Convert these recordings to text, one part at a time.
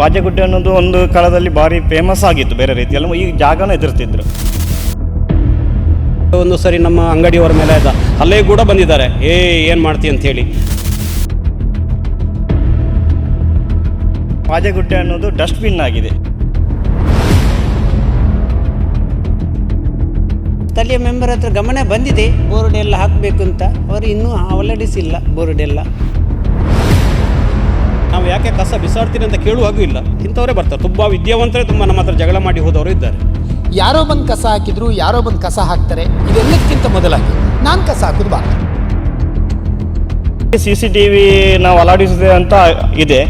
ಪಾಜೆಗುಡ್ಡೆ ಅನ್ನೋದು ಒಂದು ಕಾಲದಲ್ಲಿ ಭಾರಿ ಫೇಮಸ್ ಆಗಿತ್ತು ಬೇರೆ ರೀತಿಯಲ್ಲಿ. ಈ ಜಾಗನ ಎದುರ್ತಿದ್ರು. ಒಂದು ಸರಿ ನಮ್ಮ ಅಂಗಡಿಯವರ ಮೇಲೆ ಅದ ಅಲ್ಲೇ ಕೂಡ ಬಂದಿದ್ದಾರೆ. ಏ ಏನು ಮಾಡ್ತಿ ಅಂತೇಳಿ ಪಾಜೆಗುಡ್ಡೆ ಅನ್ನೋದು ಡಸ್ಟ್ಬಿನ್ ಆಗಿದೆ. ಸ್ಥಳೀಯ ಮೆಂಬರ್ ಹತ್ರ ಗಮನ ಬಂದಿದೆ. ಬೋರ್ಡ್ ಎಲ್ಲ ಹಾಕಬೇಕು ಅಂತ. ಅವರು ಇನ್ನೂ ಅವಲಡಿಸಿಲ್ಲ ಬೋರ್ಡ್ ಎಲ್ಲ. ನಾವು ಯಾಕೆ ಕಸ ಬಿಸಾಡ್ತೀನಿ ಅಂತ ಕೇಳುವ ಹಾಗೂ ಇಲ್ಲ. ಇಂಥವರೇ ಬರ್ತಾರೆ. ತುಂಬ ವಿದ್ಯಾವಂತರೇ ತುಂಬ ನಮ್ಮ ಹತ್ರ ಜಗಳ ಮಾಡಿ ಹೋದವರು ಇದ್ದಾರೆ. ಯಾರೋ ಬಂದು ಕಸ ಹಾಕಿದ್ರು ಯಾರೋ ಬಂದು ಕಸ ಹಾಕ್ತಾರೆ ಇದೆಲ್ಲಕ್ಕಿಂತ ಮೊದಲಾಗಿ ನಾನು ಕಸ ಹಾಕೋದು ಬಾ ಸಿ ಸಿ ಟಿ ವಿ ನಾವು ಅಲಾಡಿಸಿದೆ ಅಂತ ಇದೆ.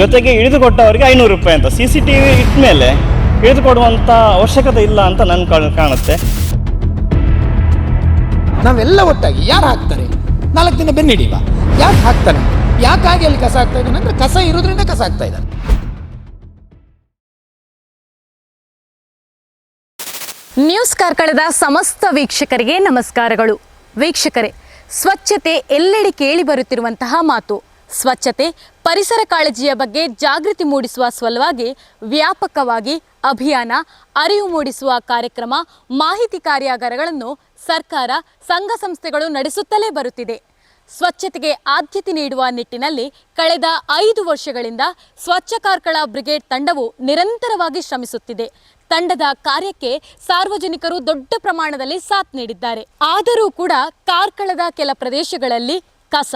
ಜೊತೆಗೆ ಇಳಿದು ಕೊಟ್ಟವರಿಗೆ ಐನೂರು ರೂಪಾಯಿ ಅಂತ. ಸಿ ಸಿ ಟಿ ವಿ ಇಟ್ಮೇಲೆ ಇಳಿದು ಕೊಡುವಂಥ ಅವಶ್ಯಕತೆ ಇಲ್ಲ ಅಂತ ನನ್ನ ಕಾಣುತ್ತೆ. ನಾವೆಲ್ಲ ಒಟ್ಟಾಗಿ ಯಾರು ಹಾಕ್ತಾರೆ? ನಾಲ್ಕು ದಿನ ಬೆನ್ನಿಡಿವ ಯಾರು ಹಾಕ್ತಾನೆ? ಯಾಕಾಗಿ ಅಲ್ಲಿ ಕಸ ಆಗ್ತಾ ಇದ್ದಾನೆ ಅಂದರೆ ಕಸ ಇರೋದ್ರಿಂದ ಕಸ ಆಗ್ತಾ ಇದ್ದಾನೆ ನ್ಯೂಸ್ ಕಾರ್ಕಳದ ಸಮಸ್ತ ವೀಕ್ಷಕರಿಗೆ ನಮಸ್ಕಾರಗಳು. ವೀಕ್ಷಕರೇ, ಸ್ವಚ್ಛತೆ ಎಲ್ಲೆಡೆ ಕೇಳಿ ಬರುತ್ತಿರುವಂತಹ ಮಾತು. ಸ್ವಚ್ಛತೆ ಪರಿಸರ ಕಾಳಜಿಯ ಬಗ್ಗೆ ಜಾಗೃತಿ ಮೂಡಿಸುವ ಸಲುವಾಗಿ ವ್ಯಾಪಕವಾಗಿ ಅಭಿಯಾನ, ಅರಿವು ಮೂಡಿಸುವ ಕಾರ್ಯಕ್ರಮ, ಮಾಹಿತಿ ಕಾರ್ಯಾಗಾರಗಳನ್ನು ಸರ್ಕಾರ, ಸಂಘ ಸಂಸ್ಥೆಗಳು ನಡೆಸುತ್ತಲೇ ಬರುತ್ತಿದೆ. ಸ್ವಚ್ಛತೆಗೆ ಆದ್ಯತೆ ನೀಡುವ ನಿಟ್ಟಿನಲ್ಲಿ ಕಳೆದ ಐದು ವರ್ಷಗಳಿಂದ ಸ್ವಚ್ಛ ಕಾರ್ಕಳ ಬ್ರಿಗೇಡ್ ತಂಡವು ನಿರಂತರವಾಗಿ ಶ್ರಮಿಸುತ್ತಿದೆ. ತಂಡದ ಕಾರ್ಯಕ್ಕೆ ಸಾರ್ವಜನಿಕರು ದೊಡ್ಡ ಪ್ರಮಾಣದಲ್ಲಿ ಸಾಥ್ ನೀಡಿದ್ದಾರೆ. ಆದರೂ ಕೂಡ ಕಾರ್ಕಳದ ಕೆಲ ಪ್ರದೇಶಗಳಲ್ಲಿ ಕಸ,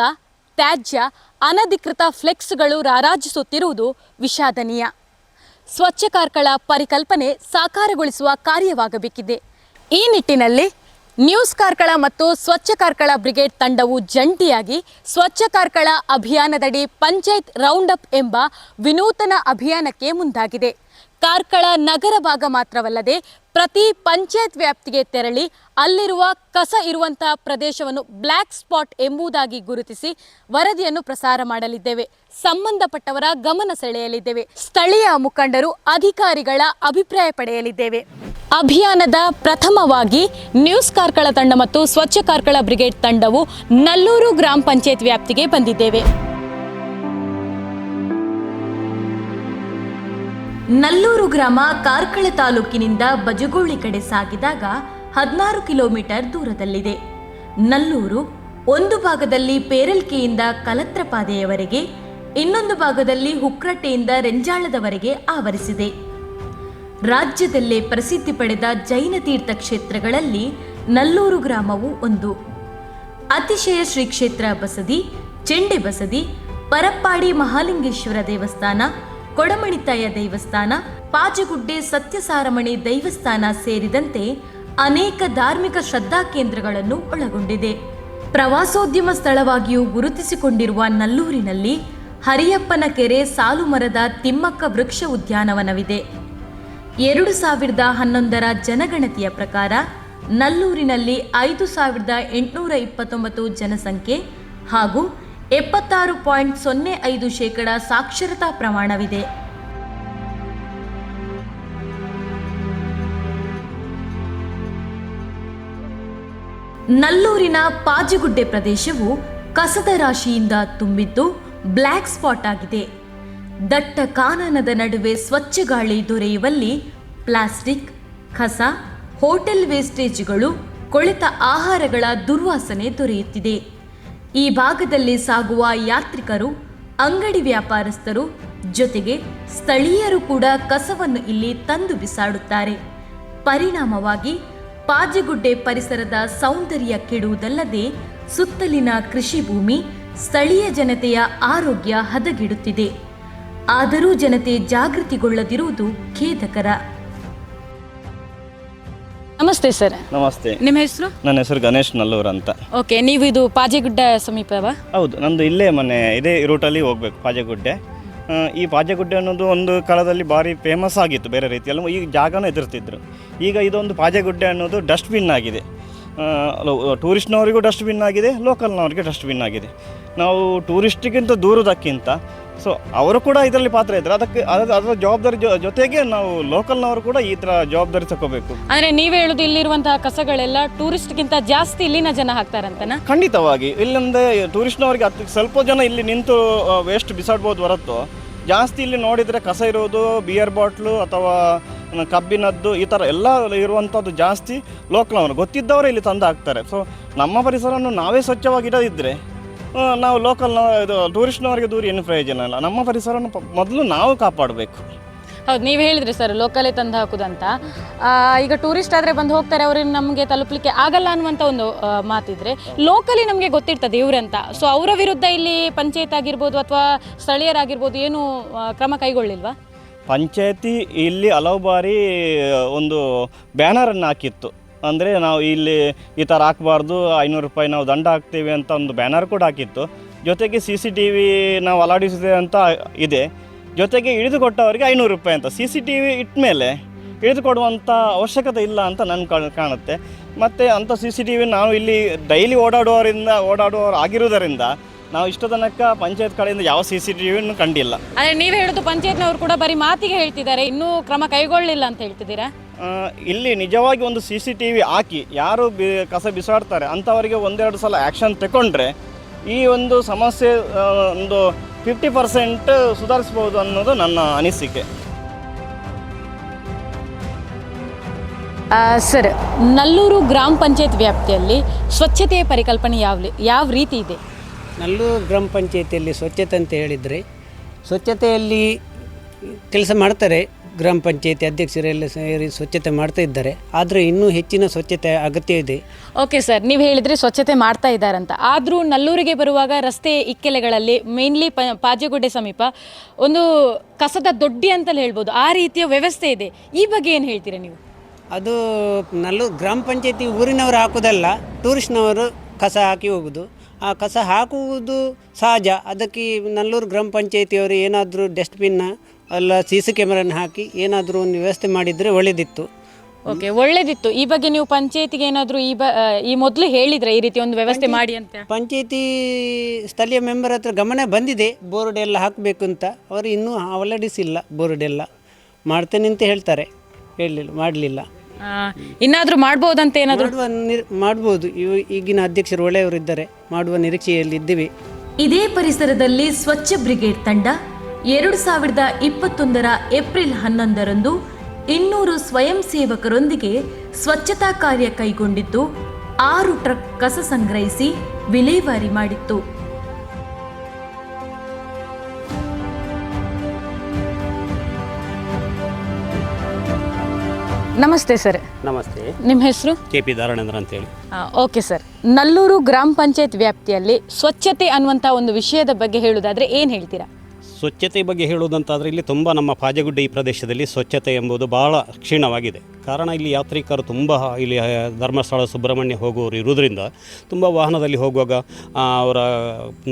ತ್ಯಾಜ್ಯ, ಅನಧಿಕೃತ ಫ್ಲೆಕ್ಸ್ಗಳು ರಾರಾಜಿಸುತ್ತಿರುವುದು ವಿಷಾದನೀಯ. ಸ್ವಚ್ಛ ಕಾರ್ಕಳ ಪರಿಕಲ್ಪನೆ ಸಾಕಾರಗೊಳಿಸುವ ಕಾರ್ಯವಾಗಬೇಕಿದೆ. ಈ ನಿಟ್ಟಿನಲ್ಲಿ ನ್ಯೂಸ್ ಕಾರ್ಕಳ ಮತ್ತು ಸ್ವಚ್ಛ ಕಾರ್ಕಳ ಬ್ರಿಗೇಡ್ ತಂಡವು ಜಂಟಿಯಾಗಿ ಸ್ವಚ್ಛ ಕಾರ್ಕಳ ಅಭಿಯಾನದಡಿ ಪಂಚಾಯತ್ ರೌಂಡ್ ಅಪ್ ಎಂಬ ವಿನೂತನ ಅಭಿಯಾನಕ್ಕೆ ಮುಂದಾಗಿದೆ. ಕಾರ್ಕಳ ನಗರ ಭಾಗ ಮಾತ್ರವಲ್ಲದೆ ಪ್ರತಿ ಪಂಚಾಯತ್ ವ್ಯಾಪ್ತಿಗೆ ತೆರಳಿ ಅಲ್ಲಿರುವ ಕಸ ಇರುವಂತಹ ಪ್ರದೇಶವನ್ನು ಬ್ಲ್ಯಾಕ್ ಸ್ಪಾಟ್ ಎಂಬುದಾಗಿ ಗುರುತಿಸಿ ವರದಿಯನ್ನು ಪ್ರಸಾರ ಮಾಡಲಿದ್ದೇವೆ. ಸಂಬಂಧಪಟ್ಟವರ ಗಮನ ಸೆಳೆಯಲಿದ್ದೇವೆ. ಸ್ಥಳೀಯ ಮುಖಂಡರು, ಅಧಿಕಾರಿಗಳ ಅಭಿಪ್ರಾಯ ಪಡೆಯಲಿದ್ದೇವೆ. ಅಭಿಯಾನದ ಪ್ರಥಮವಾಗಿ ನ್ಯೂಸ್ ಕಾರ್ಕಳ ತಂಡ ಮತ್ತು ಸ್ವಚ್ಛ ಕಾರ್ಕಳ ಬ್ರಿಗೇಡ್ ತಂಡವು ನಲ್ಲೂರು ಗ್ರಾಮ ಪಂಚಾಯತ್ ವ್ಯಾಪ್ತಿಗೆ ಬಂದಿದ್ದೇವೆ. ನಲ್ಲೂರು ಗ್ರಾಮ ಕಾರ್ಕಳ ತಾಲೂಕಿನಿಂದ ಬಜಗೋಳಿ ಕಡೆ ಸಾಗಿದಾಗ ಹದಿನಾರು ಕಿಲೋಮೀಟರ್ ದೂರದಲ್ಲಿದೆ. ನಲ್ಲೂರು ಒಂದು ಭಾಗದಲ್ಲಿ ಪೇರಲ್ಕೆಯಿಂದ ಕಲತ್ರಪಾದೆಯವರೆಗೆ ಇನ್ನೊಂದು ಭಾಗದಲ್ಲಿ ಹುಕ್ರಟ್ಟೆಯಿಂದ ರೆಂಜಾಳದವರೆಗೆ ಆವರಿಸಿದೆ. ರಾಜ್ಯದಲ್ಲೇ ಪ್ರಸಿದ್ಧಿ ಪಡೆದ ಜೈನ ತೀರ್ಥ ಕ್ಷೇತ್ರಗಳಲ್ಲಿ ನಲ್ಲೂರು ಗ್ರಾಮವು ಒಂದು. ಅತಿಶಯ ಶ್ರೀ ಕ್ಷೇತ್ರ ಬಸದಿ, ಚೆಂಡೆ ಬಸದಿ, ಪರಪ್ಪಾಡಿ ಮಹಾಲಿಂಗೇಶ್ವರ ದೇವಸ್ಥಾನ ಕೊಡಮಣಿತಾಯ ದೇವಸ್ಥಾನ, ಪಾಜಗುಡ್ಡೆ ಸತ್ಯಸಾರಮಣಿ ದೇವಸ್ಥಾನ ಸೇರಿದಂತೆ ಅನೇಕ ಧಾರ್ಮಿಕ ಶ್ರದ್ಧಾ ಕೇಂದ್ರಗಳನ್ನು ಒಳಗೊಂಡಿದೆ. ಪ್ರವಾಸೋದ್ಯಮ ಸ್ಥಳವಾಗಿಯೂ ಗುರುತಿಸಿಕೊಂಡಿರುವ ನಲ್ಲೂರಿನಲ್ಲಿ ಹರಿಯಪ್ಪನ ಕೆರೆ ಸಾಲುಮರದ ತಿಮ್ಮಕ್ಕ ವೃಕ್ಷ ಉದ್ಯಾನವನವಿದೆ. ಎರಡು ಸಾವಿರದ ಹನ್ನೊಂದರ ಜನಗಣತಿಯ ಪ್ರಕಾರ ನಲ್ಲೂರಿನಲ್ಲಿ ಐದು ಸಾವಿರದ ಎಂಟುನೂರ ಇಪ್ಪತ್ತೊಂಬತ್ತು ಜನಸಂಖ್ಯೆ ಹಾಗೂ ಎಪ್ಪತ್ತಾರು ಪಾಯಿಂಟ್ ಸೊನ್ನೆ ಐದು ಶೇಕಡ ಸಾಕ್ಷರತಾ ಪ್ರಮಾಣವಿದೆ. ನಲ್ಲೂರಿನ ಪಾಜಿಗುಡ್ಡೆ ಪ್ರದೇಶವು ಕಸದ ರಾಶಿಯಿಂದ ತುಂಬಿದ್ದು ಬ್ಲ್ಯಾಕ್ ಸ್ಪಾಟ್ ಆಗಿದೆ. ದಟ್ಟ ಕಾನನದ ನಡುವೆ ಸ್ವಚ್ಛ ಗಾಳಿ ದೊರೆಯುವಲ್ಲಿ ಪ್ಲಾಸ್ಟಿಕ್, ಕಸ, ಹೋಟೆಲ್ ವೇಸ್ಟೇಜ್ಗಳು, ಕೊಳೆತ ಆಹಾರಗಳ ದುರ್ವಾಸನೆ ದೊರೆಯುತ್ತಿದೆ. ಈ ಭಾಗದಲ್ಲಿ ಸಾಗುವ ಯಾತ್ರಿಕರು, ಅಂಗಡಿ ವ್ಯಾಪಾರಸ್ಥರು ಜೊತೆಗೆ ಸ್ಥಳೀಯರು ಕೂಡ ಕಸವನ್ನು ಇಲ್ಲಿ ತಂದು ಬಿಸಾಡುತ್ತಾರೆ. ಪರಿಣಾಮವಾಗಿ ಪಾಜಿಗುಡ್ಡೆ ಪರಿಸರದ ಸೌಂದರ್ಯ ಕೆಡುವುದಲ್ಲದೆ ಸುತ್ತಲಿನ ಕೃಷಿ ಭೂಮಿ ಸ್ಥಳೀಯ ಜನತೆಯ ಆರೋಗ್ಯ ಹದಗೆಡುತ್ತಿದೆ. ಆದರೂ ಜನತೆ ಜಾಗೃತಿಗೊಳ್ಳದಿರುವುದು ಖೇದಕರ ನಮಸ್ತೆ ಸರ್. ನಮಸ್ತೆ. ನಿಮ್ಮ ಹೆಸರು? ನನ್ನ ಹೆಸರು ಗಣೇಶ್ ನಲ್ಲೂರ್ ಅಂತ. ಓಕೆ ನೀವು ಇದು ಪಾಜೆಗುಡ್ಡ ಸಮೀಪವಾ? ಹೌದು ನಂದು ಇಲ್ಲೇ ಮನೆ ಇದೇ ರೂಟಲ್ಲಿ ಹೋಗ್ಬೇಕು ಪಾಜೆಗುಡ್ಡೆ. ಆ, ಈ ಪಾಜೆಗುಡ್ಡೆ ಅನ್ನೋದು ಒಂದು ಕಾಲದಲ್ಲಿ ಭಾರಿ ಫೇಮಸ್ ಆಗಿತ್ತು ಬೇರೆ ರೀತಿಯಲ್ಲಿ ಈ ಜಾಗನ ಎದುರ್ತಿದ್ರು. ಈಗ ಇದೊಂದು ಪಾಜೆಗುಡ್ಡೆ ಅನ್ನೋದು ಡಸ್ಟ್ಬಿನ್ ಆಗಿದೆ. ಟೂರಿಸ್ಟ್ನವರಿಗೂ ಡಸ್ಟ್ಬಿನ್ ಆಗಿದೆ ಲೋಕಲ್ನವರಿಗೆ ಡಸ್ಟ್ಬಿನ್ ಆಗಿದೆ. ನಾವು ಟೂರಿಸ್ಟಿಗಿಂತ ದೂರದಕ್ಕಿಂತ ಸೊ ಅವರು ಕೂಡ ಇದರಲ್ಲಿ ಪಾತ್ರ ಇದ್ದಾರೆ. ಅದಕ್ಕೆ ಅದ- ಅದರ ಜವಾಬ್ದಾರಿ ಜೊ- ಜೊತೆಗೆ ನಾವು ಲೋಕಲ್ನವರು ಕೂಡ ಈ ಥರ ಜವಾಬ್ದಾರಿ ತಗೋಬೇಕು ಅಂದ್ರೆ ನೀವೇ ಹೇಳುದು ಇಲ್ಲಿರುವಂತಹ ಕಸಗಳೆಲ್ಲ ಟೂರಿಸ್ಟ್ಗಿಂತ ಜಾಸ್ತಿ ಇಲ್ಲಿನ ಜನ ಹಾಕ್ತಾರಂತನಾ? ಖಂಡಿತವಾಗಿ. ಇಲ್ಲಂದ್ರೆ ಟೂರಿಸ್ಟ್ನವರಿಗೆ ಹತ್ತು ಸ್ವಲ್ಪ ಜನ ಇಲ್ಲಿ ನಿಂತು ವೇಸ್ಟ್ ಬಿಸಾಡ್ಬೋದು ಹೊರತು ಜಾಸ್ತಿ ಇಲ್ಲಿ ನೋಡಿದರೆ ಕಸ ಇರೋದು ಬಿಯರ್ ಬಾಟ್ಲು ಅಥವಾ ಕಬ್ಬಿನದ್ದು ಈ ಥರ ಎಲ್ಲ ಇರುವಂಥದ್ದು ಜಾಸ್ತಿ ಲೋಕಲ್ನವರು ಗೊತ್ತಿದ್ದವರು ಇಲ್ಲಿ ತಂದು ಹಾಕ್ತಾರೆ. ಸೊ ನಮ್ಮ ಪರಿಸರವನ್ನು ನಾವೇ ಸ್ವಚ್ಛವಾಗಿಡದಿದ್ದರೆ ನಾವು ಲೋಕಲ್ ಇದು ಟೂರಿಸ್ಟ್ನವರಿಗೆ ದೂರ ಏನು ಪ್ರಯೋಜನ ಇಲ್ಲ. ನಮ್ಮ ಪರಿಸರವನ್ನು ಪ- ಮೊದಲು ನಾವು ಕಾಪಾಡಬೇಕು. ಹೌದು ನೀವು ಹೇಳಿದ್ರಿ ಸರ್ ಲೋಕಲೇ ತಂದು ಹಾಕುದಂತ. ಆ, ಈಗ ಟೂರಿಸ್ಟ್ ಆದರೆ ಬಂದು ಹೋಗ್ತಾರೆ ಅವ್ರಿಗೆ ನಮಗೆ ತಲುಪಲಿಕ್ಕೆ ಆಗಲ್ಲ ಅನ್ನುವಂಥ ಒಂದು ಆ, ಮಾತಿದ್ರೆ ಲೋಕಲಿ ನಮಗೆ ಗೊತ್ತಿರ್ತದೆ ಇವರಂತ. ಸೊ ಅವರ ವಿರುದ್ಧ ಇಲ್ಲಿ ಪಂಚಾಯತ್ ಆಗಿರ್ಬೋದು ಅಥವಾ ಸ್ಥಳೀಯರಾಗಿರ್ಬೋದು ಏನು ಆ, ಕ್ರಮ ಕೈಗೊಳ್ಳಿಲ್ವಾ? ಪಂಚಾಯತಿ ಇಲ್ಲಿ ಹಲವು ಬಾರಿ ಒಂದು ಬ್ಯಾನರನ್ನು ಹಾಕಿತ್ತು. ಅಂದರೆ ನಾವು ಇಲ್ಲಿ ಈ ಥರ ಹಾಕಬಾರ್ದು ಐನೂರು ರೂಪಾಯಿ ನಾವು ದಂಡ ಹಾಕ್ತೀವಿ ಅಂತ ಒಂದು ಬ್ಯಾನರ್ ಕೂಡ ಹಾಕಿತ್ತು. ಜೊತೆಗೆ ಸಿ ಸಿ ಟಿ ವಿ ನಾವು ಅಲಾಡಿಸಿದೆ ಅಂತ ಇದೆ. ಜೊತೆಗೆ ಇಳಿದು ಕೊಟ್ಟವರಿಗೆ ಐನೂರು ರೂಪಾಯಿ ಅಂತ. ಸಿ ಸಿ ಟಿ ವಿ ಇಟ್ಟ ಮೇಲೆ ಇಳಿದು ಕೊಡುವಂಥ ಅವಶ್ಯಕತೆ ಇಲ್ಲ ಅಂತ ನನ್ನ ಕಾಣ್- ಕಾಣುತ್ತೆ. ಮತ್ತು ಅಂಥ ಸಿ ಸಿ ಟಿ ವಿ ನಾವು ಇಲ್ಲಿ ಡೈಲಿ ಓಡಾಡುವವರಿಂದ, ಓಡಾಡುವವರು ಆಗಿರುವುದರಿಂದ ನಾವು ಇಷ್ಟು ತನಕ ಪಂಚಾಯತ್ ಕಡೆಯಿಂದ ಯಾವ ಸಿ ಸಿ ಟಿ ವಿನೂ ಕಂಡಿಲ್ಲ. ಆದರೆ ನೀವು ಹೇಳೋದು ಪಂಚಾಯತ್ನವರು ಕೂಡ ಬರೀ ಮಾತಿಗೆ ಹೇಳ್ತಿದ್ದಾರೆ, ಇನ್ನೂ ಕ್ರಮ ಕೈಗೊಳ್ಳಿಲ್ಲ ಅಂತ ಹೇಳ್ತಿದ್ದೀರಾ? ಇಲ್ಲಿ ನಿಜವಾಗಿ ಒಂದು ಸಿ ಸಿ ಟಿ ವಿ ಹಾಕಿ ಯಾರು ಬಿ ಕಸ ಬಿಸಾಡ್ತಾರೆ ಅಂಥವರಿಗೆ ಒಂದೆರಡು ಸಲ ಆ್ಯಕ್ಷನ್ ತಗೊಂಡ್ರೆ ಈ ಒಂದು ಸಮಸ್ಯೆ ಒಂದು ಫಿಫ್ಟಿ ಪರ್ಸೆಂಟ್ ಸುಧಾರಿಸ್ಬೋದು ಅನ್ನೋದು ನನ್ನ ಅನಿಸಿಕೆ. ಸರ್ ನಲ್ಲೂರು ಗ್ರಾಮ ಪಂಚಾಯತ್ ವ್ಯಾಪ್ತಿಯಲ್ಲಿ ಸ್ವಚ್ಛತೆಯ ಪರಿಕಲ್ಪನೆ ಯಾವ ಯಾವ ರೀತಿ ಇದೆ? ನಲ್ಲೂರು ಗ್ರಾಮ ಪಂಚಾಯತಿಯಲ್ಲಿ ಸ್ವಚ್ಛತೆ ಅಂತ ಹೇಳಿದರೆ ಸ್ವಚ್ಛತೆಯಲ್ಲಿ ಕೆಲಸ ಮಾಡ್ತಾರೆ. ಗ್ರಾಮ ಪಂಚಾಯತಿ ಅಧ್ಯಕ್ಷರೆಲ್ಲ ಸೇರಿ ಸ್ವಚ್ಛತೆ ಮಾಡ್ತಾ ಇದ್ದಾರೆ. ಆದರೆ ಇನ್ನೂ ಹೆಚ್ಚಿನ ಸ್ವಚ್ಛತೆ ಅಗತ್ಯ ಇದೆ. ಓಕೆ ಸರ್ ನೀವು ಹೇಳಿದರೆ ಸ್ವಚ್ಛತೆ ಮಾಡ್ತಾ ಇದ್ದಾರಂತ. ಆದರೂ ನಲ್ಲೂರಿಗೆ ಬರುವಾಗ ರಸ್ತೆ ಇಕ್ಕೆಲೆಗಳಲ್ಲಿ ಮೇನ್ಲಿ ಪ ಪಾಜೆಗುಡ್ಡೆ ಸಮೀಪ ಒಂದು ಕಸದ ದೊಡ್ಡಿ ಅಂತಲೇ ಹೇಳ್ಬೋದು. ಆ ರೀತಿಯ ವ್ಯವಸ್ಥೆ ಇದೆ. ಈ ಬಗ್ಗೆ ಏನು ಹೇಳ್ತೀರಾ ನೀವು? ಅದು ನಲ್ಲೂರು ಗ್ರಾಮ ಪಂಚಾಯತಿ ಊರಿನವರು ಹಾಕೋದಲ್ಲ ಟೂರಿಸ್ಟ್ನವರು ಕಸ ಹಾಕಿ ಹೋಗುದು. ಆ ಕಸ ಹಾಕುವುದು ಸಹಜ. ಅದಕ್ಕೆ ನಲ್ಲೂರು ಗ್ರಾಮ ಪಂಚಾಯತಿಯವರು ಏನಾದರೂ ಡಸ್ಟ್ಬಿನ್ನ ಅಲ್ಲ ಸಿ ಸಿ ಕ್ಯಾಮ್ರನ್ನ ಹಾಕಿ ಏನಾದರೂ ಒಂದು ವ್ಯವಸ್ಥೆ ಮಾಡಿದರೆ ಒಳ್ಳೆಯದಿತ್ತು ಓಕೆ ಒಳ್ಳೇದಿತ್ತು. ಈ ಬಗ್ಗೆ ನೀವು ಪಂಚಾಯತಿಗೆ ಏನಾದರೂ ಈ ಬ ಈ ಮೊದಲು ಹೇಳಿದ್ರೆ ಈ ರೀತಿ ಒಂದು ವ್ಯವಸ್ಥೆ ಮಾಡಿ ಅಂತ? ಪಂಚಾಯತಿ ಸ್ಥಳೀಯ ಮೆಂಬರ್ ಹತ್ರ ಗಮನ ಬಂದಿದೆ. ಬೋರ್ಡ್ ಎಲ್ಲ ಹಾಕಬೇಕು ಅಂತ ಅವರು ಇನ್ನೂ ಅವಲಡಿಸಿಲ್ಲ ಬೋರ್ಡ್ ಎಲ್ಲ. ಮಾಡ್ತೇನೆ ಅಂತ ಹೇಳ್ತಾರೆ. ಹೇಳಲಿಲ್ಲ ಮಾಡಲಿಲ್ಲ. ಇನ್ನಾದರೂ ಮಾಡ್ಬೋದಂತ ಏನಾದರೂ? ಮಾಡ್ಬೋದು. ಇವ ಈಗಿನ ಅಧ್ಯಕ್ಷರು ಒಳ್ಳೆಯವರು ಇದ್ದಾರೆ. ಮಾಡುವ ನಿರೀಕ್ಷೆಯಲ್ಲಿ ಇದ್ದೀವಿ ಇದೇ ಪರಿಸರದಲ್ಲಿ ಸ್ವಚ್ಛ ಬ್ರಿಗೇಡ್ ತಂಡ ಎರಡು ಸಾವಿರದ ಇಪ್ಪತ್ತೊಂದರ ಏಪ್ರಿಲ್ ಹನ್ನೊಂದರಂದು ಇನ್ನೂರು ಸ್ವಯಂ ಸೇವಕರೊಂದಿಗೆ ಸ್ವಚ್ಛತಾ ಕಾರ್ಯ ಕೈಗೊಂಡಿದ್ದು ಆರು ಟ್ರಕ್ ಕಸ ಸಂಗ್ರಹಿಸಿ ವಿಲೇವಾರಿ ಮಾಡಿತ್ತು. ನಮಸ್ತೆ ಸರ್. ನಮಸ್ತೆ. ನಿಮ್ಮ ಹೆಸರು? ಕೆ ಪಿ ಧಾರಣೇಂದ್ರ ಅಂತೇಳಿ. Okay sir. ನಲ್ಲೂರು ಗ್ರಾಮ ಪಂಚಾಯತ್ ವ್ಯಾಪ್ತಿಯಲ್ಲಿ ಸ್ವಚ್ಛತೆ ಅನ್ನುವಂಥ ಒಂದು ವಿಷಯದ ಬಗ್ಗೆ ಹೇಳುವುದಾದರೆ ಏನು ಹೇಳ್ತೀರಾ? ಸ್ವಚ್ಛತೆ ಬಗ್ಗೆ ಹೇಳುವುದಂತಾದರೆ ಇಲ್ಲಿ ತುಂಬ ನಮ್ಮ ಪಾಜಗುಡ್ಡೆ ಈ ಪ್ರದೇಶದಲ್ಲಿ ಸ್ವಚ್ಛತೆ ಎಂಬುದು ಭಾಳ ಕ್ಷೀಣವಾಗಿದೆ. ಕಾರಣ ಇಲ್ಲಿ ಯಾತ್ರಿಕರು ತುಂಬ ಇಲ್ಲಿ ಧರ್ಮಸ್ಥಳ, ಸುಬ್ರಹ್ಮಣ್ಯ ಹೋಗುವವರು ಇರುವುದರಿಂದ ತುಂಬ ವಾಹನದಲ್ಲಿ ಹೋಗುವಾಗ ಅವರ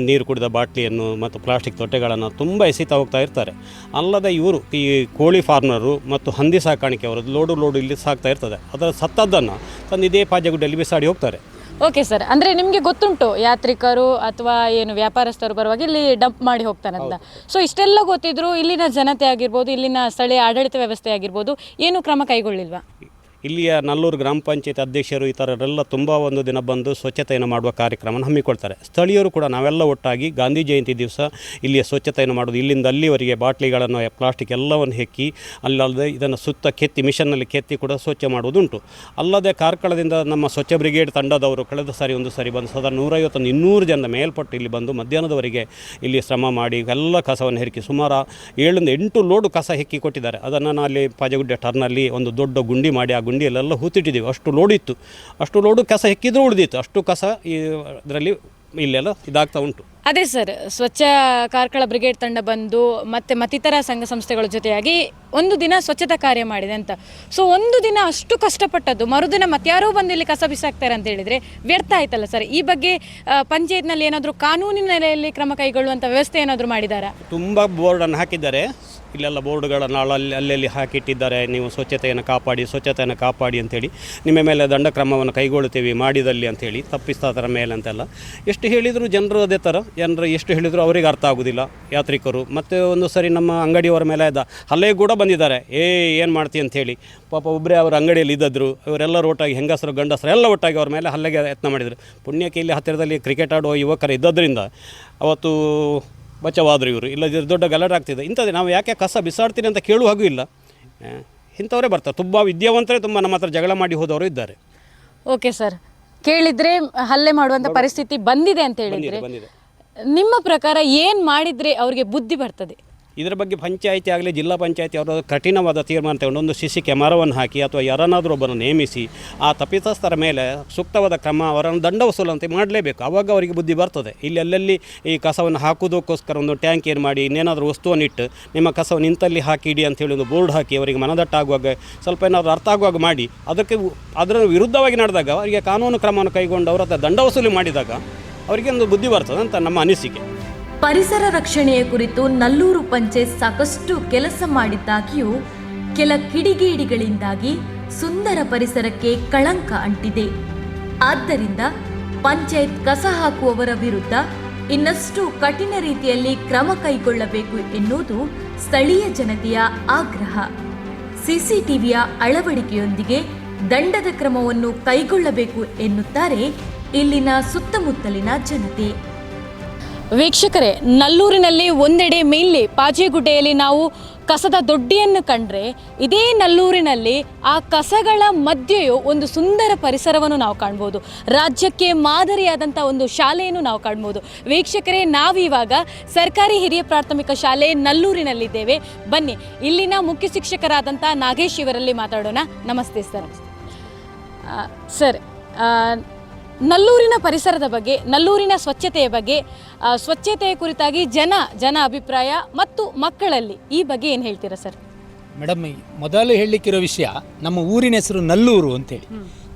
ನೀರು ಕುಡಿದ ಬಾಟ್ಲಿಯನ್ನು ಮತ್ತು ಪ್ಲಾಸ್ಟಿಕ್ ತೊಟ್ಟೆಗಳನ್ನು ತುಂಬ ಎಸೀತಾ ಹೋಗ್ತಾ ಇರ್ತಾರೆ. ಅಲ್ಲದೆ ಇವರು ಈ ಕೋಳಿ ಫಾರ್ಮರು ಮತ್ತು ಹಂದಿ ಸಾಕಾಣಿಕೆ ಅವರು ಲೋಡು ಲೋಡು ಇಲ್ಲಿ ಸಾಕ್ತಾ ಇರ್ತದೆ. ಅದರ ಸತ್ತದ್ದನ್ನು ತಂದು ಇದೇ ಪಾಜಗುಡ್ಡೆಯಲ್ಲಿ ಬಿಸಾಡಿ ಹೋಗ್ತಾರೆ. ಓಕೆ ಸರ್ ಅಂದರೆ ನಿಮಗೆ ಗೊತ್ತುಂಟು ಯಾತ್ರಿಕರು ಅಥವಾ ಏನು ವ್ಯಾಪಾರಸ್ಥರು ಬರುವಾಗ ಇಲ್ಲಿ ಡಂಪ್ ಮಾಡಿ ಹೋಗ್ತಾರಂತ. ಸೊ ಇಷ್ಟೆಲ್ಲ ಗೊತ್ತಿದ್ರು ಇಲ್ಲಿನ ಜನತೆ ಆಗಿರ್ಬೋದು ಇಲ್ಲಿನ ಸ್ಥಳೀಯ ಆಡಳಿತ ವ್ಯವಸ್ಥೆ ಆಗಿರ್ಬೋದು ಏನು ಕ್ರಮ ಕೈಗೊಳ್ಳಿಲ್ವಾ? ಇಲ್ಲಿಯ ನಲ್ಲೂರು ಗ್ರಾಮ ಪಂಚಾಯತ್ ಅಧ್ಯಕ್ಷರು ಈ ಥರರೆಲ್ಲ ತುಂಬ ಒಂದು ದಿನ ಬಂದು ಸ್ವಚ್ಛತೆಯನ್ನು ಮಾಡುವ ಕಾರ್ಯಕ್ರಮವನ್ನು ಹಮ್ಮಿಕೊಳ್ತಾರೆ. ಸ್ಥಳೀಯರು ಕೂಡ ನಾವೆಲ್ಲ ಒಟ್ಟಾಗಿ ಗಾಂಧಿ ಜಯಂತಿ ದಿವಸ ಇಲ್ಲಿಯ ಸ್ವಚ್ಛತೆಯನ್ನು ಮಾಡೋದು ಇಲ್ಲಿಂದ ಅಲ್ಲಿವರೆಗೆ ಬಾಟ್ಲಿಗಳನ್ನು, ಪ್ಲಾಸ್ಟಿಕ್ ಎಲ್ಲವನ್ನು ಹೆಕ್ಕಿ, ಅಲ್ಲದೆ ಇದನ್ನು ಸುತ್ತ ಕೆತ್ತಿ, ಮಿಷನ್ನಲ್ಲಿ ಕೆತ್ತಿ ಕೂಡ ಸ್ವಚ್ಛ ಮಾಡುವುದುಂಟು. ಅಲ್ಲದೆ ಕಾರ್ಕಳದಿಂದ ನಮ್ಮ ಸ್ವಚ್ಛ ಬ್ರಿಗೇಡ್ ತಂಡದವರು ಕಳೆದ ಸಾರಿ ಒಂದು ಸಾರಿ ಬಂದು ಸದಾ ನೂರೈವತ್ತೊಂದು ಇನ್ನೂರು ಜನ ಮೇಲ್ಪಟ್ಟು ಇಲ್ಲಿ ಬಂದು ಮಧ್ಯಾಹ್ನದವರೆಗೆ ಇಲ್ಲಿ ಶ್ರಮ ಮಾಡಿ ಎಲ್ಲ ಕಸವನ್ನು ಹೆಕ್ಕಿ ಸುಮಾರು ಏಳರಿಂದ ಎಂಟು ಲೋಡು ಕಸ ಹೆಕ್ಕಿ ಕೊಟ್ಟಿದ್ದಾರೆ. ಅದನ್ನು ನಾನು ಅಲ್ಲಿ ಪಾಜಗುಡ್ಡೆ ಟರ್ನಲ್ಲಿ ಒಂದು ದೊಡ್ಡ ಗುಂಡಿ ಮಾಡಿ ಆ ಗುಂಡಿಯಲ್ಲೆಲ್ಲ ಹೂತಿಟ್ಟಿದ್ದೀವಿ. ಅಷ್ಟು ಲೋಡ್ ಇತ್ತು. ಅಷ್ಟು ಲೋಡು ಕಸ ಹೆಕ್ಕಿದ್ರೂ ಉಳಿದಿತ್ತು. ಅಷ್ಟು ಕಸ ಈ ಇದರಲ್ಲಿ ಇಲ್ಲೆಲ್ಲ ಇದಾಗ್ತಾ ಉಂಟು. ಅದೇ ಸರ್ ಸ್ವಚ್ಛ ಕಾರ್ಕಳ ಬ್ರಿಗೇಡ್ ತಂಡ ಬಂದು ಮತ್ತೆ ಮತ್ತಿತರ ಸಂಘ ಸಂಸ್ಥೆಗಳ ಜೊತೆಯಾಗಿ ಒಂದು ದಿನ ಸ್ವಚ್ಛತಾ ಕಾರ್ಯ ಮಾಡಿದೆ ಅಂತ. ಸೊ ಒಂದು ದಿನ ಅಷ್ಟು ಕಷ್ಟಪಟ್ಟದ್ದು ಮರುದಿನ ಮತ್ತಾರೋ ಬಂದು ಇಲ್ಲಿ ಕಸ ಬಿಸಾಕ್ತಾರೆ ಅಂತ ಹೇಳಿದ್ರೆ ವ್ಯರ್ಥ ಆಯ್ತಲ್ಲ ಸರ್? ಈ ಬಗ್ಗೆ ಪಂಚಾಯತ್ನಲ್ಲಿ ಏನಾದರೂ ಕಾನೂನಿನ ನೆಲೆಯಲ್ಲಿ ಕ್ರಮ ಕೈಗೊಳ್ಳುವಂಥ ವ್ಯವಸ್ಥೆ ಏನಾದರೂ ಮಾಡಿದಾರಾ? ತುಂಬ ಬೋರ್ಡನ್ನು ಹಾಕಿದ್ದಾರೆ. ಇಲ್ಲೆಲ್ಲ ಬೋರ್ಡ್ಗಳನ್ನು ಅಲ್ಲಲ್ಲಿ ಅಲ್ಲಲ್ಲಿ ಹಾಕಿಟ್ಟಿದ್ದಾರೆ. ನೀವು ಸ್ವಚ್ಛತೆಯನ್ನು ಕಾಪಾಡಿ ಸ್ವಚ್ಛತೆಯನ್ನು ಕಾಪಾಡಿ ಅಂತೇಳಿ ನಿಮ್ಮ ಮೇಲೆ ದಂಡ ಕ್ರಮವನ್ನು ಕೈಗೊಳ್ಳುತ್ತೇವೆ ಮಾಡಿದಲ್ಲಿ ಅಂತೇಳಿ ತಪ್ಪಿಸ್ತಾತರ ಮೇಲೆ ಅಂತೆಲ್ಲ ಎಷ್ಟು ಹೇಳಿದರೂ ಜನರು ಅದೇ ಥರ. ಜನರು ಎಷ್ಟು ಹೇಳಿದರೂ ಅವರಿಗೆ ಅರ್ಥ ಆಗೋದಿಲ್ಲ ಯಾತ್ರಿಕರು. ಮತ್ತು ಒಂದು ಸರಿ ನಮ್ಮ ಅಂಗಡಿಯವರ ಮೇಲೆ ಇದ್ದ ಹಲ್ಲೆ ಕೂಡ ಬಂದಿದ್ದಾರೆ. ಏ, ಏನು ಮಾಡ್ತೀವಿ ಅಂತೇಳಿ. ಪಾಪ ಒಬ್ಬರೇ ಅವರ ಅಂಗಡಿಯಲ್ಲಿ ಇದ್ದದ್ರು. ಇವರೆಲ್ಲರೂ ಒಟ್ಟಾಗಿ ಹೆಂಗಸರು, ಗಂಡಸರು ಎಲ್ಲ ಒಟ್ಟಾಗಿ ಅವ್ರ ಮೇಲೆ ಹಲ್ಲೆಗೆ ಯತ್ನ ಮಾಡಿದರು. ಪುಣ್ಯಕ್ಕೆ ಇಲ್ಲಿ ಹತ್ತಿರದಲ್ಲಿ ಕ್ರಿಕೆಟ್ ಆಡುವ ಯುವಕರು ಇದ್ದದ್ರಿಂದ ಅವತ್ತು ಬಚಾವಾದರು ಇವರು. ಇಲ್ಲ ದೊಡ್ಡ ಗಲಾಟೆ ಆಗ್ತಿದೆ. ಇಂಥದ್ದೇ ನಾವು ಯಾಕೆ ಕಸ ಬಿಸಾಡ್ತೀನಿ ಅಂತ ಕೇಳುವ ಹಾಗೂ ಇಲ್ಲ. ಇಂಥವರೇ ಬರ್ತಾರೆ. ತುಂಬ ವಿದ್ಯಾವಂತರೇ ತುಂಬ ನಮ್ಮ ಹತ್ರ ಜಗಳ ಮಾಡಿ ಹೋದವರು ಇದ್ದಾರೆ. Okay sir. ಕೇಳಿದರೆ ಹಲ್ಲೆ ಮಾಡುವಂಥ ಪರಿಸ್ಥಿತಿ ಬಂದಿದೆ ಅಂತ ಹೇಳಿದರೆ ನಿಮ್ಮ ಪ್ರಕಾರ ಏನು ಮಾಡಿದರೆ ಅವರಿಗೆ ಬುದ್ಧಿ ಬರ್ತದೆ? ಇದರ ಬಗ್ಗೆ ಪಂಚಾಯಿತಿ ಆಗಲಿ, ಜಿಲ್ಲಾ ಪಂಚಾಯಿತಿ ಅವರು ಕಠಿಣವಾದ ತೀರ್ಮಾನ ತಗೊಂಡು ಒಂದು ಸಿ ಸಿ ಕ್ಯಾಮರಾವನ್ನು ಹಾಕಿ ಅಥವಾ ಯಾರನ್ನಾದರೂ ಒಬ್ಬರನ್ನು ನೇಮಿಸಿ ಆ ತಪ್ಪಿತಸ್ಥರ ಮೇಲೆ ಸೂಕ್ತವಾದ ಕ್ರಮ ಅವರನ್ನು ದಂಡ ವಸೂಲಂತೆ ಮಾಡಲೇಬೇಕು. ಆವಾಗ ಅವರಿಗೆ ಬುದ್ಧಿ ಬರ್ತದೆ. ಇಲ್ಲಿ ಅಲ್ಲಲ್ಲಿ ಈ ಕಸವನ್ನು ಹಾಕುವುದಕ್ಕೋಸ್ಕರ ಒಂದು ಟ್ಯಾಂಕ್ ಏನು ಮಾಡಿ, ಇನ್ನೇನಾದರೂ ವಸ್ತುವನ್ನು ಇಟ್ಟು ನಿಮ್ಮ ಕಸವನ್ನು ನಿಂತಲ್ಲಿ ಹಾಕಿ ಇಡಿ ಅಂತೇಳಿ ಒಂದು ಬೋರ್ಡ್ ಹಾಕಿ ಅವರಿಗೆ ಮನದಟ್ಟಾಗುವಾಗ ಸ್ವಲ್ಪ ಏನಾದರೂ ಅರ್ಥ ಆಗುವಾಗ ಮಾಡಿ, ಅದಕ್ಕೆ ಅದರ ವಿರುದ್ಧವಾಗಿ ನಡೆದಾಗ ಅವರಿಗೆ ಕಾನೂನು ಕ್ರಮವನ್ನು ಕೈಗೊಂಡು ಅವರ ದಂಡ ವಸೂಲಿ ಮಾಡಿದಾಗ ಅವರಿಗೆ ಒಂದು ಬುದ್ಧಿ ಬರ್ತದೆ ಅಂತ ನಮ್ಮ ಅನಿಸಿಕೆ. ಪರಿಸರ ರಕ್ಷಣೆಯ ಕುರಿತು ನಲ್ಲೂರು ಪಂಚಾಯತ್ ಸಾಕಷ್ಟು ಕೆಲಸ ಮಾಡಿದ್ದಾಗಿಯೂ ಕೆಲ ಕಿಡಿಗೇಡಿಗಳಿಂದಾಗಿ ಸುಂದರ ಪರಿಸರಕ್ಕೆ ಕಳಂಕ ಅಂಟಿದೆ. ಆದ್ದರಿಂದ ಪಂಚಾಯತ್ ಕಸ ಹಾಕುವವರ ವಿರುದ್ಧ ಇನ್ನಷ್ಟು ಕಠಿಣ ರೀತಿಯಲ್ಲಿ ಕ್ರಮ ಕೈಗೊಳ್ಳಬೇಕು ಎನ್ನುವುದು ಸ್ಥಳೀಯ ಜನತೆಯ ಆಗ್ರಹ. ಸಿಸಿಟಿವಿಯ ಅಳವಡಿಕೆಯೊಂದಿಗೆ ದಂಡದ ಕ್ರಮವನ್ನು ಕೈಗೊಳ್ಳಬೇಕು ಎನ್ನುತ್ತಾರೆ ಇಲ್ಲಿನ ಸುತ್ತಮುತ್ತಲಿನ ಜನತೆ. ವೀಕ್ಷಕರೇ, ನಲ್ಲೂರಿನಲ್ಲಿ ಒಂದೆಡೆ ಮೇಲೆ ಪಾಜೆಗುಡ್ಡೆಯಲ್ಲಿ ನಾವು ಕಸದ ದೊಡ್ಡಿಯನ್ನು ಕಂಡ್ರೆ, ಇದೇ ನಲ್ಲೂರಿನಲ್ಲಿ ಆ ಕಸಗಳ ಮಧ್ಯೆಯೂ ಒಂದು ಸುಂದರ ಪರಿಸರವನ್ನು ನಾವು ಕಾಣ್ಬೋದು. ರಾಜ್ಯಕ್ಕೆ ಮಾದರಿಯಾದಂಥ ಒಂದು ಶಾಲೆಯನ್ನು ನಾವು ಕಾಣ್ಬೋದು. ವೀಕ್ಷಕರೇ, ನಾವಿವಾಗ ಸರ್ಕಾರಿ ಹಿರಿಯ ಪ್ರಾಥಮಿಕ ಶಾಲೆ ನಲ್ಲೂರಿನಲ್ಲಿದ್ದೇವೆ. ಬನ್ನಿ, ಇಲ್ಲಿನ ಮುಖ್ಯ ಶಿಕ್ಷಕರಾದಂಥ ನಾಗೇಶ್ ಇವರಲ್ಲಿ ಮಾತಾಡೋಣ. ನಮಸ್ತೆ ಸರ್. ಸರ್ ನಲ್ಲೂರಿನ ಪರಿಸರದ ಬಗ್ಗೆ ನಲ್ಲೂರಿನ ಸ್ವಚ್ಛತೆಯ ಬಗ್ಗೆ ಸ್ವಚ್ಛತೆಯ ಕುರಿತಾಗಿ ಜನ ಜನ ಅಭಿಪ್ರಾಯ ಮತ್ತು ಮಕ್ಕಳಲ್ಲಿ ಈ ಬಗ್ಗೆ ಏನು ಹೇಳ್ತೀರಾ ಸರ್? ಮೇಡಮ್ ಮೊದಲು ಹೇಳಲಿಕ್ಕಿರೋ ವಿಷಯ ನಮ್ಮ ಊರಿನ ಹೆಸರು ನಲ್ಲೂರು ಅಂತೇಳಿ.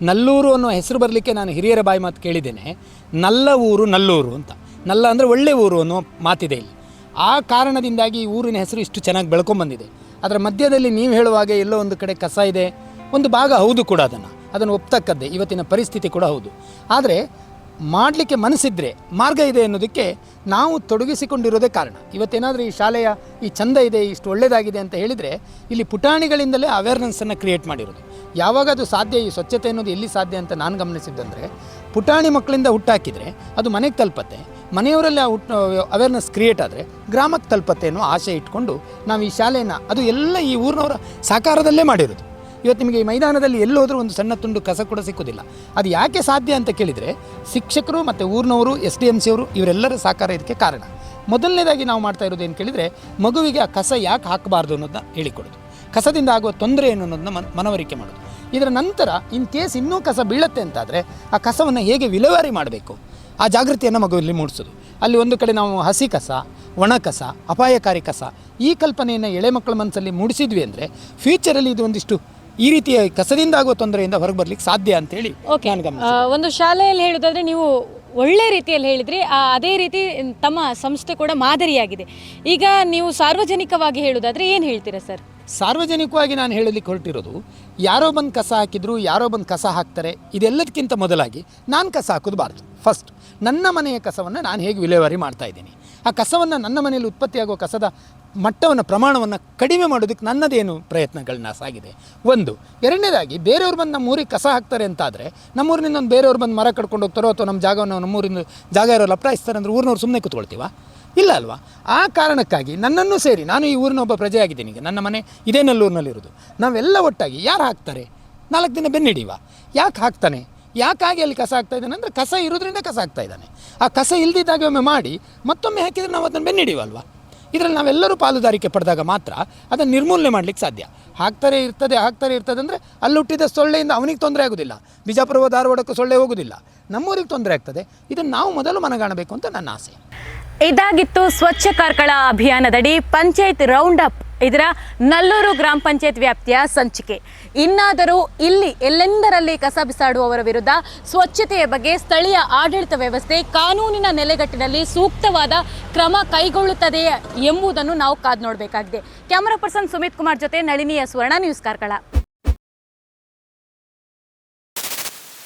ನಲ್ಲೂರು ಅನ್ನೋ ಹೆಸರು ಬರಲಿಕ್ಕೆ ನಾನು ಹಿರಿಯರ ಬಾಯಿ ಮಾತು ಕೇಳಿದ್ದೇನೆ. ನಲ್ಲ ಊರು ನಲ್ಲೂರು ಅಂತ. ನಲ್ಲ ಅಂದರೆ ಒಳ್ಳೆ ಊರು ಅನ್ನೋ ಮಾತಿದೆ ಇಲ್ಲಿ. ಆ ಕಾರಣದಿಂದಾಗಿ ಈ ಊರಿನ ಹೆಸರು ಇಷ್ಟು ಚೆನ್ನಾಗಿ ಬೆಳ್ಕೊಂಬಂದಿದೆ. ಅದರ ಮಧ್ಯದಲ್ಲಿ ನೀವು ಹೇಳುವಾಗ ಎಲ್ಲೋ ಒಂದು ಕಡೆ ಕಸ ಇದೆ. ಒಂದು ಭಾಗ ಹೌದು ಕೂಡ ಅದನ್ನು. ಅದನ್ನು ಒಪ್ತಕ್ಕದ್ದೇ, ಇವತ್ತಿನ ಪರಿಸ್ಥಿತಿ ಕೂಡ ಹೌದು. ಆದರೆ, ಮಾಡಲಿಕ್ಕೆ ಮನಸ್ಸಿದ್ರೆ ಮಾರ್ಗ ಇದೆ ಅನ್ನೋದಕ್ಕೆ ನಾವು ತೊಡಗಿಸಿಕೊಂಡಿರೋದೇ ಕಾರಣ. ಇವತ್ತೇನಾದರೂ ಈ ಶಾಲೆಯ ಈ ಚಂದ ಇದೆ, ಇಷ್ಟು ಒಳ್ಳೆಯದಾಗಿದೆ ಅಂತ ಹೇಳಿದರೆ, ಇಲ್ಲಿ ಪುಟಾಣಿಗಳಿಂದಲೇ ಅವೇರ್ನೆಸ್ಸನ್ನು ಕ್ರಿಯೇಟ್ ಮಾಡಿರೋದು. ಯಾವಾಗ ಅದು ಸಾಧ್ಯ, ಈ ಸ್ವಚ್ಛತೆ ಅನ್ನೋದು ಎಲ್ಲಿ ಸಾಧ್ಯ ಅಂತ ನಾನು ಗಮನಿಸಿದ್ದಂದರೆ, ಪುಟಾಣಿ ಮಕ್ಕಳಿಂದ ಹುಟ್ಟಾಕಿದರೆ ಅದು ಮನೆಗೆ ತಲುಪತ್ತೆ. ಮನೆಯವರಲ್ಲಿ ಆ ಹುಟ್ ಅವೇರ್ನೆಸ್ ಕ್ರಿಯೇಟ್ ಆದರೆ ಗ್ರಾಮಕ್ಕೆ ತಲುಪತ್ತೆ ಅನ್ನೋ ಆಸೆ ಇಟ್ಕೊಂಡು ನಾವು ಈ ಶಾಲೆಯನ್ನು, ಅದು ಎಲ್ಲ ಈ ಊರಿನವರ ಸಾಕಾರದಲ್ಲೇ ಮಾಡಿರೋದು. ಇವತ್ತು ನಿಮಗೆ ಈ ಮೈದಾನದಲ್ಲಿ ಎಲ್ಲೋದ್ರೂ ಒಂದು ಸಣ್ಣ ತುಂಡು ಕಸ ಕೂಡ ಸಿಕ್ಕುವುದಿಲ್ಲ ಅದು ಯಾಕೆ ಸಾಧ್ಯ ಅಂತ ಕೇಳಿದರೆ ಶಿಕ್ಷಕರು ಮತ್ತು ಊರಿನವರು, ಎಸ್ ಡಿ ಎಂ ಸಿ ಅವರು ಇವರೆಲ್ಲರ ಸಹಕಾರ ಇದಕ್ಕೆ ಕಾರಣ. ಮೊದಲನೇದಾಗಿ ನಾವು ಮಾಡ್ತಾ ಇರೋದು ಏನು ಕೇಳಿದರೆ ಮಗುವಿಗೆ ಆ ಕಸ ಯಾಕೆ ಹಾಕಬಾರ್ದು ಅನ್ನೋದನ್ನ ಹೇಳಿಕೊಡೋದು. ಕಸದಿಂದ ಆಗುವ ತೊಂದರೆ ಏನು ಅನ್ನೋದನ್ನ ಮನ, ಮನವರಿಕೆ ಮಾಡೋದು. ಇದರ ನಂತರ ಇನ್ ಕೇಸ್ ಇನ್ನೂ ಕಸ ಬೀಳತ್ತೆ ಅಂತಾದರೆ ಆ ಕಸವನ್ನು ಹೇಗೆ ವಿಲೇವಾರಿ ಮಾಡಬೇಕು? ಆ ಜಾಗೃತಿಯನ್ನು ಮಗುವಲ್ಲಿ ಮೂಡಿಸೋದು. ಅಲ್ಲಿ ಒಂದು ಕಡೆ ನಾವು ಹಸಿ ಕಸ, ಒಣ ಕಸ, ಅಪಾಯಕಾರಿ ಕಸ ಈ ಕಲ್ಪನೆಯನ್ನು ಎಳೆ ಮಕ್ಕಳ ಮನಸ್ಸಲ್ಲಿ ಮೂಡಿಸಿದ್ವಿ ಅಂದರೆ ಫ್ಯೂಚರಲ್ಲಿ ಇದು ಒಂದಿಷ್ಟು ಈ ರೀತಿಯ ಕಸದಿಂದ ಆಗುವ ತೊಂದರೆಯಿಂದ ಹೊರಗೆ ಬರ್ಲಿಕ್ಕೆ ಸಾಧ್ಯ ಅಂತೇಳಿ ಓಕೆ ನಾನು ಗಮನ ಒಂದು ಶಾಲೆಯಲ್ಲಿ ಹೇಳೋದಾದ್ರೆ ನೀವು ಒಳ್ಳೆ ರೀತಿಯಲ್ಲಿ ಹೇಳಿದ್ರಿ. ಆ, ಅದೇ ರೀತಿ ತಮ್ಮ ಸಂಸ್ಥೆ ಕೂಡ ಮಾದರಿಯಾಗಿದೆ. ಈಗ ನೀವು ಸಾರ್ವಜನಿಕವಾಗಿ ಹೇಳೋದಾದ್ರೆ ಏನು ಹೇಳ್ತೀರಾ ಸರ್? ಸಾರ್ವಜನಿಕವಾಗಿ ನಾನು ಹೇಳಲಿಕ್ಕೆ ಹೊರಟಿರೋದು ಯಾರೋ ಬಂದು ಕಸ ಹಾಕಿದ್ರು ಯಾರೋ ಬಂದು ಕಸ ಹಾಕ್ತಾರೆ ಇದೆಲ್ಲದಕ್ಕಿಂತ ಮೊದಲಾಗಿ ನಾನು ಕಸ ಹಾಕೋದು ಬಾರ್ದು. ಫಸ್ಟ್ ನನ್ನ ಮನೆಯ ಕಸವನ್ನು ನಾನು ಹೇಗೆ ವಿಲೇವಾರಿ ಮಾಡ್ತಾ ಇದ್ದೀನಿ? ಆ ಕಸವನ್ನು ನನ್ನ ಮನೆಯಲ್ಲಿ ಉತ್ಪತ್ತಿಯಾಗುವ ಕಸದ ಮಟ್ಟವನ್ನು, ಪ್ರಮಾಣವನ್ನು ಕಡಿಮೆ ಮಾಡೋದಕ್ಕೆ ನನ್ನದೇನು ಪ್ರಯತ್ನಗಳನ್ನ ಸಾಗಿದೆ? ಒಂದು, ಎರಡನೇದಾಗಿ ಬೇರೆಯವ್ರು ಬಂದು ನಮ್ಮ ಊರಿಗೆ ಕಸ ಹಾಕ್ತಾರೆ ಅಂತಾದರೆ, ನಮ್ಮೂರಿನಿಂದ ಒಂದು ಬೇರೆಯವ್ರು ಬಂದು ಮರ ಕಡ್ಕೊಂಡು ಹೋಗ್ತಾರೋ ಅಥವಾ ನಮ್ಮ ಜಾಗವನ್ನು ನಮ್ಮೂರಿನ ಜಾಗ ಇರೋ ಲಪ್ಟಾಯಿಸ್ತಾರೆ ಅಂದ್ರೆ ಊರಿನವ್ರು ಸುಮ್ಮನೆ ಕೂತ್ಕೊಳ್ತೀವ? ಇಲ್ಲ ಅಲ್ವಾ? ಆ ಕಾರಣಕ್ಕಾಗಿ ನನ್ನನ್ನು ಸೇರಿ, ನಾನು ಈ ಊರಿನ ಒಬ್ಬ ಪ್ರಜೆಯಾಗಿದ್ದೀನಿ ಈಗ, ನನ್ನ ಮನೆ ಇದೇ ನಲ್ಲೂರಿನಲ್ಲಿರೋದು ನಾವೆಲ್ಲ ಒಟ್ಟಾಗಿ ಯಾರು ಹಾಕ್ತಾರೆ? ನಾಲ್ಕು ದಿನ ಬೆನ್ನಿಡೀವ ಯಾಕೆ ಹಾಕ್ತಾನೆ? ಯಾಕಾಗಿ ಅಲ್ಲಿ ಕಸ ಆಗ್ತಾ ಇದ್ದಾನೆ? ಅಂದರೆ ಕಸ ಇರೋದ್ರಿಂದ ಕಸ ಆಗ್ತಾ ಇದ್ದಾನೆ. ಆ ಕಸ ಇಲ್ದಿದ್ದಾಗ ಒಮ್ಮೆ ಮಾಡಿ ಮತ್ತೊಮ್ಮೆ ಹಾಕಿದರೆ ನಾವು ಅದನ್ನು ಬೆನ್ನಿಡಿವಲ್ವಾ ಇದರಲ್ಲಿ ನಾವೆಲ್ಲರೂ ಪಾಲುದಾರಿಕೆ ಪಡೆದಾಗ ಮಾತ್ರ ಅದನ್ನು ನಿರ್ಮೂಲನೆ ಮಾಡಲಿಕ್ಕೆ ಸಾಧ್ಯ. ಹಾಕ್ತಾರೆ ಇರ್ತದೆ ಹಾಕ್ತಾರೆ ಇರ್ತದೆ ಅಂದರೆ ಅಲ್ಲಿ ಹುಟ್ಟಿದ ಸೊಳ್ಳೆಯಿಂದ ಅವನಿಗೆ ತೊಂದರೆ ಆಗೋದಿಲ್ಲ. ಬಿಜಾಪುರ ಧಾರವಾಡಕ್ಕೂ ಸೊಳ್ಳೆ ಹೋಗೋದಿಲ್ಲ. ನಮ್ಮೂರಿಗೆ ತೊಂದರೆ ಆಗ್ತದೆ. ಇದನ್ನು ನಾವು ಮೊದಲು ಮನಗಾಣಬೇಕು ಅಂತ ನನ್ನ ಆಸೆ. ಇದಾಗಿತ್ತು ಸ್ವಚ್ಛ ಕಾರ್ಕಳ ಅಭಿಯಾನದಡಿ ಪಂಚಾಯತ್ ರೌಂಡ್ ಅಪ್. ಇದರ ನಲ್ಲೂರು ಗ್ರಾಮ ಪಂಚಾಯತ್ ವ್ಯಾಪ್ತಿಯ ಸಂಚಿಕೆ. ಇನ್ನಾದರೂ ಇಲ್ಲಿ ಎಲ್ಲೆಂದರಲ್ಲಿ ಕಸ ಬಿಸಾಡುವವರ ವಿರುದ್ಧ ಸ್ವಚ್ಛತೆಯ ಬಗ್ಗೆ ಸ್ಥಳೀಯ ಆಡಳಿತ ವ್ಯವಸ್ಥೆ ಕಾನೂನಿನ ನೆಲೆಗಟ್ಟಿನಲ್ಲಿ ಸೂಕ್ತವಾದ ಕ್ರಮ ಕೈಗೊಳ್ಳುತ್ತದೆಯೇ ಎಂಬುದನ್ನು ನಾವು ಕಾದು ನೋಡಬೇಕಾಗಿದೆ. ಕ್ಯಾಮರಾ ಪರ್ಸನ್ ಸುಮಿತ್ ಕುಮಾರ್ ಜೊತೆ ನಳಿನಿಯ ಸುವರ್ಣ, ನ್ಯೂಸ್ ಕಾರ್ಕಳ.